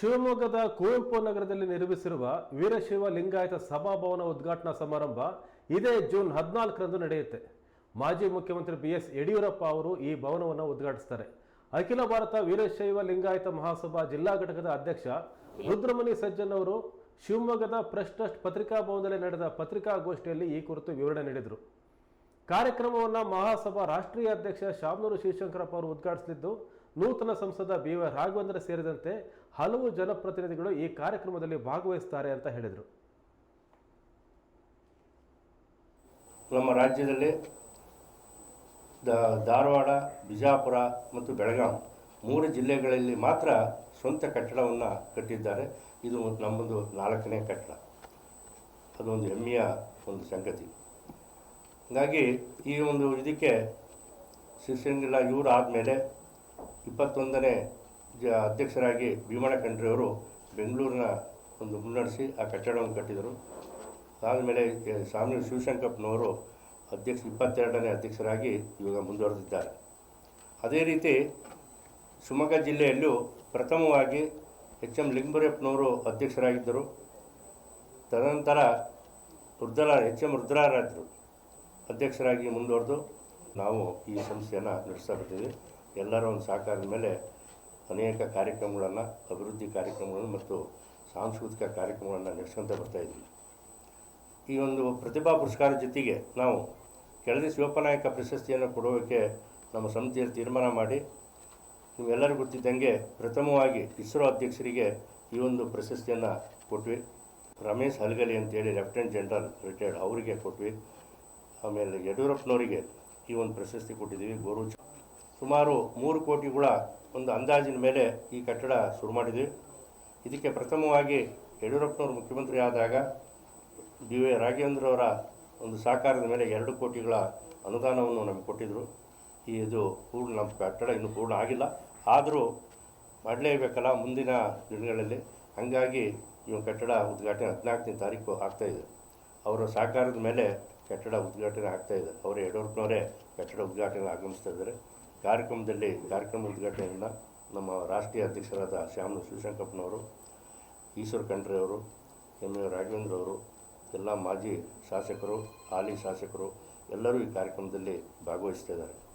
ಶಿವಮೊಗ್ಗದ ಕುವೆಂಪು ನಗರದಲ್ಲಿ ನಿರ್ಮಿಸಿರುವ ವೀರಶೈವ ಲಿಂಗಾಯತ ಸಭಾಭವನ ಉದ್ಘಾಟನಾ ಸಮಾರಂಭ ಇದೇ ಜೂನ್ ಹದಿನಾಲ್ಕರಂದು ನಡೆಯುತ್ತೆ. ಮಾಜಿ ಮುಖ್ಯಮಂತ್ರಿ ಬಿ ಎಸ್ ಯಡಿಯೂರಪ್ಪ ಅವರು ಈ ಭವನವನ್ನು ಉದ್ಘಾಟಿಸ್ತಾರೆ. ಅಖಿಲ ಭಾರತ ವೀರಶೈವ ಲಿಂಗಾಯತ ಮಹಾಸಭಾ ಜಿಲ್ಲಾ ಘಟಕದ ಅಧ್ಯಕ್ಷ ರುದ್ರಮಣಿ ಸಜ್ಜನ್ ಅವರು ಶಿವಮೊಗ್ಗದ ಪ್ರೆಸ್ ಟ್ರಸ್ಟ್ ಪತ್ರಿಕಾ ಭವನದಲ್ಲಿ ನಡೆದ ಪತ್ರಿಕಾಗೋಷ್ಠಿಯಲ್ಲಿ ಈ ಕುರಿತು ವಿವರಣೆ ನೀಡಿದರು. ಕಾರ್ಯಕ್ರಮವನ್ನು ಮಹಾಸಭಾ ರಾಷ್ಟ್ರೀಯ ಅಧ್ಯಕ್ಷ ಶಾಮನೂರು ಶಿವಶಂಕರಪ್ಪ ಅವರು ಉದ್ಘಾಟಿಸಲಿದ್ದು, ನೂತನ ಸಂಸದ ಬಿ ವೈ ರಾಘವೇಂದ್ರ ಸೇರಿದಂತೆ ಹಲವು ಜನಪ್ರತಿನಿಧಿಗಳು ಈ ಕಾರ್ಯಕ್ರಮದಲ್ಲಿ ಭಾಗವಹಿಸ್ತಾರೆ ಅಂತ ಹೇಳಿದರು. ನಮ್ಮ ರಾಜ್ಯದಲ್ಲಿ ಧಾರವಾಡ, ಬಿಜಾಪುರ ಮತ್ತು ಬೆಳಗಾಂ ಮೂರು ಜಿಲ್ಲೆಗಳಲ್ಲಿ ಮಾತ್ರ ಸ್ವಂತ ಕಟ್ಟಡವನ್ನು ಕಟ್ಟಿದ್ದಾರೆ. ಇದು ನಮ್ಮದು ನಾಲ್ಕನೇ ಕಟ್ಟಡ. ಅದೊಂದು ಹೆಮ್ಮೆಯ ಒಂದು ಸಂಗತಿ. ಹಾಗಾಗಿ ಈ ಒಂದು ಇದಕ್ಕೆ ಶಿವಶಂಕರ ಇವರು ಆದಮೇಲೆ ಇಪ್ಪತ್ತೊಂದನೇ ಅಧ್ಯಕ್ಷರಾಗಿ ಭೀಮಣ್ಣ ಖಂಡ್ರಿಯವರು ಬೆಂಗಳೂರಿನ ಒಂದು ಮುನ್ನಡೆಸಿ ಆ ಕಟ್ಟಡವನ್ನು ಕಟ್ಟಿದರು. ಆದಮೇಲೆ ಸ್ವಾಮಿ ಶಿವಶಂಕರಪ್ಪನವರು ಅಧ್ಯಕ್ಷ, ಇಪ್ಪತ್ತೆರಡನೇ ಅಧ್ಯಕ್ಷರಾಗಿ ಇವಾಗ ಮುಂದುವರೆದಿದ್ದಾರೆ. ಅದೇ ರೀತಿ ಶಿವಮೊಗ್ಗ ಜಿಲ್ಲೆಯಲ್ಲೂ ಪ್ರಥಮವಾಗಿ ಎಚ್ ಎಂ ಲಿಂಗಬರಪ್ಪನವರು ಅಧ್ಯಕ್ಷರಾಗಿದ್ದರು. ತದನಂತರ ರುದ್ರ ಎಚ್ ಎಂ ರುದ್ರಾರಾಧ್ಯರು ಅಧ್ಯಕ್ಷರಾಗಿ ಮುಂದುವರೆದು ನಾವು ಈ ಸಂಸ್ಥೆಯನ್ನು ನಡೆಸ್ತಾ ಬರ್ತೀವಿ. ಎಲ್ಲರ ಒಂದು ಸಹಕಾರದ ಮೇಲೆ ಅನೇಕ ಕಾರ್ಯಕ್ರಮಗಳನ್ನು, ಅಭಿವೃದ್ಧಿ ಕಾರ್ಯಕ್ರಮಗಳನ್ನು ಮತ್ತು ಸಾಂಸ್ಕೃತಿಕ ಕಾರ್ಯಕ್ರಮಗಳನ್ನು ನಡೆಸ್ಕೊತ ಬರ್ತಾಯಿದ್ವಿ ಈ ಒಂದು ಪ್ರತಿಭಾ ಪುರಸ್ಕಾರ ಜೊತೆಗೆ ನಾವು ಕೆಳದಿ ಶಿವಪ್ಪನಾಯಕ ಪ್ರಶಸ್ತಿಯನ್ನು ಕೊಡೋಕ್ಕೆ ನಮ್ಮ ಸಮಿತಿಯಲ್ಲಿ ತೀರ್ಮಾನ ಮಾಡಿ ನೀವೆಲ್ಲರೂ ಗೊತ್ತಿದ್ದಂಗೆ ಪ್ರಥಮವಾಗಿ ಇಸ್ರೋ ಅಧ್ಯಕ್ಷರಿಗೆ ಈ ಒಂದು ಪ್ರಶಸ್ತಿಯನ್ನು ಕೊಟ್ವಿ. ರಮೇಶ್ ಹಲ್ಗಲಿ ಅಂತೇಳಿ ಲೆಫ್ಟಿನೆಂಟ್ ಜನರಲ್ ರಿಟೈರ್ಡ್ ಅವರಿಗೆ ಕೊಟ್ವಿ. ಆಮೇಲೆ ಯಡಿಯೂರಪ್ಪನವರಿಗೆ ಈ ಒಂದು ಪ್ರಶಸ್ತಿ ಕೊಟ್ಟಿದ್ದೀವಿ ಗೋರು ಸುಮಾರು ಮೂರು ಕೋಟಿಗಳ ಒಂದು ಅಂದಾಜಿನ ಮೇಲೆ ಈ ಕಟ್ಟಡ ಶುರು ಮಾಡಿದ್ವಿ. ಇದಕ್ಕೆ ಪ್ರಥಮವಾಗಿ ಯಡಿಯೂರಪ್ಪನವರು ಮುಖ್ಯಮಂತ್ರಿ ಆದಾಗ ಡಿ ವೈ ರಾಘವೇಂದ್ರವರ ಒಂದು ಸಹಕಾರದ ಮೇಲೆ ಎರಡು ಕೋಟಿಗಳ ಅನುದಾನವನ್ನು ನಮಗೆ ಕೊಟ್ಟಿದ್ದರು ಈ ಇದು ಪೂರ್ಣ ನಮ್ಮ ಕಟ್ಟಡ ಇನ್ನೂ ಪೂರ್ಣ ಆಗಿಲ್ಲ. ಆದರೂ ಮಾಡಲೇಬೇಕಲ್ಲ ಮುಂದಿನ ದಿನಗಳಲ್ಲಿ. ಹಾಗಾಗಿ ಈ ಕಟ್ಟಡ ಉದ್ಘಾಟನೆ ಹದಿನಾಲ್ಕನೇ ತಾರೀಕು ಆಗ್ತಾಯಿದೆ ಅವರ ಸಹಕಾರದ ಮೇಲೆ ಕಟ್ಟಡ ಉದ್ಘಾಟನೆ ಆಗ್ತಾಯಿದೆ ಅವರ ಯಡಿಯೂರಪ್ಪನವರೇ ಕಟ್ಟಡ ಉದ್ಘಾಟನೆ ಆಗಮಿಸ್ತಾ ಇದ್ದಾರೆ. ಕಾರ್ಯಕ್ರಮದಲ್ಲಿ ಕಾರ್ಯಕ್ರಮ ಉದ್ಘಾಟನೆಯನ್ನು ನಮ್ಮ ರಾಷ್ಟ್ರೀಯ ಅಧ್ಯಕ್ಷರಾದ ಶ್ಯಾಮನು ಶಿವಶಂಕಪ್ಪನವರು, ಈಶ್ವರ್ ಖಂಡ್ರೆ ಅವರು ಎಂ ಎ. ರಾಘವೇಂದ್ರ ಅವರು ಎಲ್ಲ ಮಾಜಿ ಶಾಸಕರು, ಹಾಲಿ ಶಾಸಕರು ಎಲ್ಲರೂ ಈ ಕಾರ್ಯಕ್ರಮದಲ್ಲಿ ಭಾಗವಹಿಸ್ತಾ ಇದ್ದಾರೆ.